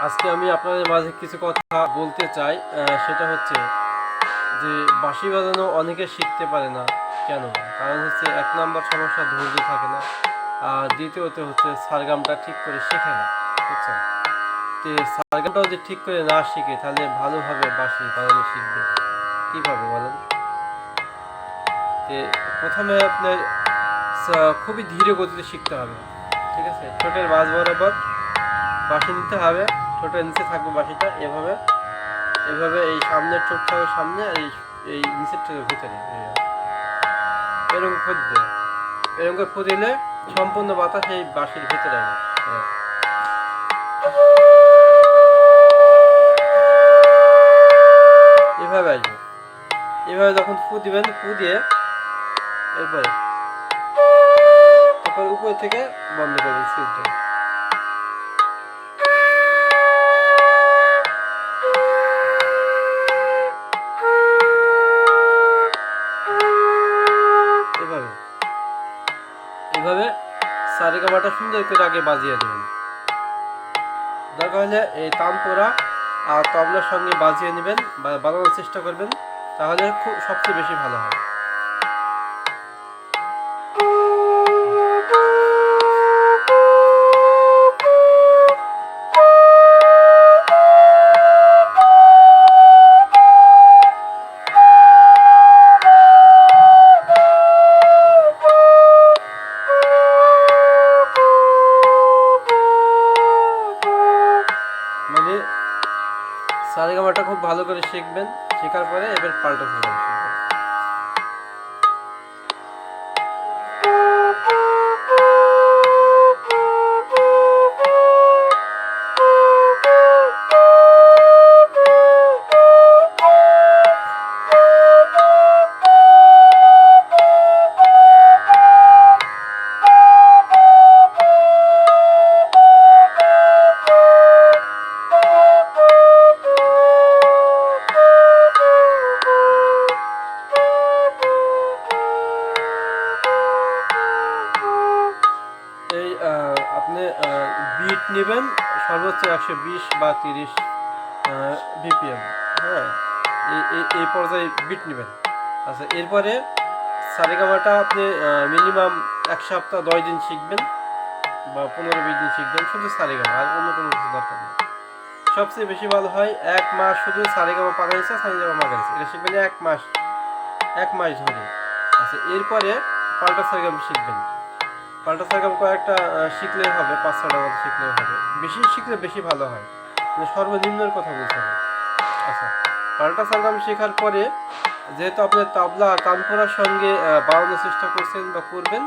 আপনাদের মাঝে কিছু কথা বলতে চাই সেটা হচ্ছে যে বাঁশি বাজানো অনেকে শিখতে পারে না কেন? কারণ হচ্ছে এক নম্বর সমস্যা ধৈর্য থাকে না, আর দ্বিতীয়ত হচ্ছে সারগামটা ঠিক করে শেখে না, বুঝছেন? তো সারগামটাও যদি ঠিক করে না শিখে, তাহলে ভালোভাবে বাঁশি বাজানো শিখবে। কীভাবে বলেন? তে প্রথমে আপনার খুবই ধীরে গতিতে শিখতে হবে, ঠিক আছে? ঠোঁটের মাঝ বরাবর বাঁশি নিতে হবে। ঠোঁটের নিচে থাকবে বাঁশিটা এভাবে এভাবে এই সামনের ঠোঁট থাকবে সামনে আর এই এই নিচের ঠোঁটের ভিতরে এরকম ফুট দিতে এরকম করে দিলে সম্পূর্ণ বাতাস এই বাঁশির ভিতরে আসবে। এভাবে আসবে। এভাবে যখন ফু দিবেন ফু দিয়ে এরপরে তারপর উপর থেকে বন্ধ করবেন সুইচটা সারেগামাটা সুন্দর করে আগে বাজিয়ে দেবেন দরকার হলে এই তানপোড়া আর তবলার সঙ্গে বাজিয়ে নেবেন বা বানানোর চেষ্টা করবেন, তাহলে খুব সবচেয়ে বেশি ভালো হয়। সারেগামাটা খুব ভালো করে শিখবেন শেখার পরে এবার পাল্টা ফেলবেন আপনি বিট নেবেন, সর্বোচ্চ একশো বিশ বা তিরিশ বিপিএম হ্যাঁ এই পর্যায়ে বিট নেবেন। আচ্ছা এরপরে সারেগামাটা আপনি মিনিমাম এক সপ্তাহ দশ দিন শিখবেন বা পনেরো বিশ দিন শিখবেন, শুধু সারেগামা আর অন্য কোনো কিছু দরকার নেই। সবচেয়ে বেশি ভালো হয় এক মাস শুধু সারেগামা পাকাইছে সারেগামা মাগাইছে এটা শিখবেন এক মাস এক মাস ধরে। আচ্ছা এরপরে পাল্টা সারেগাম শিখবেন। পাল্টা সারগাম কয়েকটা শিখলেই হবে, পাঁচ ছটা মতো শিখলেই হবে। বেশি শিখলে বেশি ভালো হয়। মানে সর্বনিম্নের কথা বলতে হবে আচ্ছা পাল্টা সারগাম শেখার পরে যেহেতু আপনি তাবলা তানপুরার সঙ্গে বাড়ানোর চেষ্টা করছেন বা করবেন,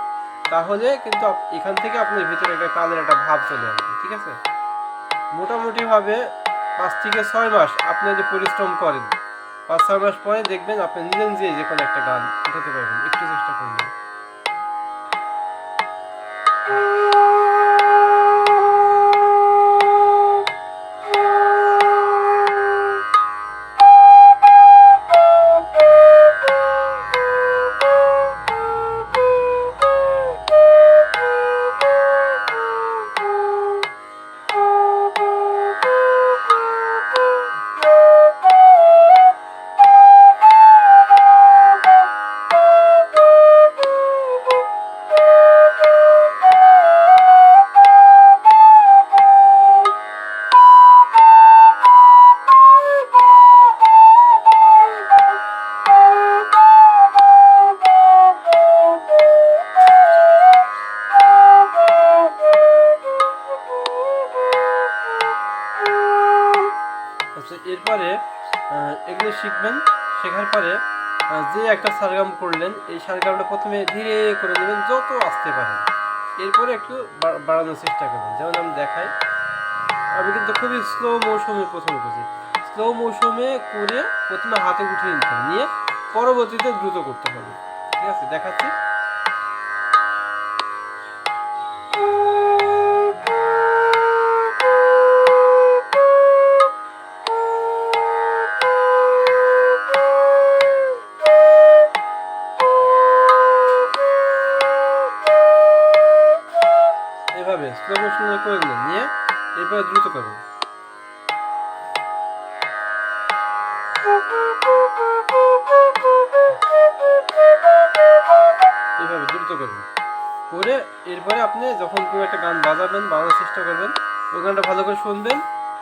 তাহলে কিন্তু এখান থেকে আপনার ভিতরে একটা কালের একটা ভাব চলে আসবে, ঠিক আছে? মোটামুটিভাবে পাঁচ থেকে ছয় মাস আপনি যদি পরিশ্রম করেন, পাঁচ ছয় মাস পরে দেখবেন আপনি নিজে নিজে যে কোনো একটা গান উঠাতে পারবেন। একটু চেষ্টা করবেন। আচ্ছা এরপরে এগুলো শিখবেন, শেখার পরে যে একটা সারগাম করলেন, এই সারগামটা প্রথমে ধীরে করে নেবেন, যত আসতে পারেন। এরপরে একটু বাড়ানোর চেষ্টা করবেন। যেমন আমি দেখাই, আমি কিন্তু খুবই স্লো মৌসুমে প্রথমে করছি। স্লো মৌসুমে করে প্রথমে হাতে উঠিয়ে নিতে নিয়ে পরবর্তীতে দ্রুত করতে হবে। ঠিক আছে? দেখাচ্ছি। এভাবে স্লো মোশনে করে নিন নিয়ে এরপরে দ্রুত করুন। এইভাবে দ্রুত করবেন করে এরপরে আপনি যখন কোনো একটা গান বাজাবেন, বাজানোর চেষ্টা করবেন, ওই গানটা ভালো করে শুনবেন,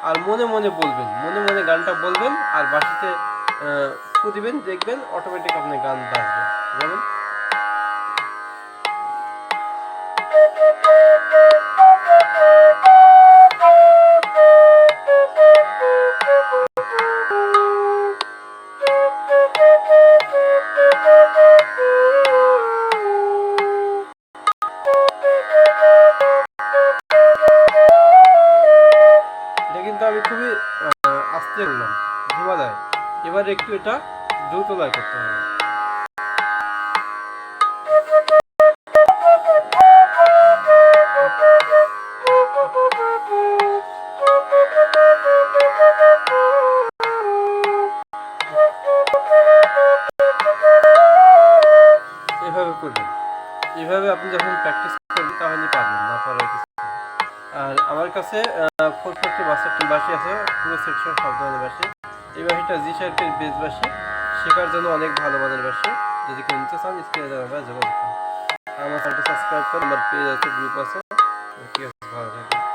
আর মনে মনে বলবেন, মনে মনে গানটা বলবেন, আর বাসিতে দিবেন দেখবেন অটোমেটিক আপনার গান বাজবে এবার একটু এটা দ্রুত লয় করতে হবে। এভাবে করবেন। এভাবে আপনি যখন প্র্যাকটিস করবেন, তাহলে পারবেন, না পারার আর আমার কাছে ফোর ফোরটি বাসারটি বাসি আছে, পুরো সেকশন সব ধরনের বাসি। এই বাসিটা জি শার্পের বেস বাসি। শেখার জন্য অনেক ভালো মানের বাসি। যদি কেউ নিতে চান স্ক্রিনে দেওয়া যোগাযোগ আমার চ্যানেলটি সাবস্ক্রাইব করুন আমার পেজ আছে গ্রুপ আছে। ঠিক আছে ভালো থাকবেন।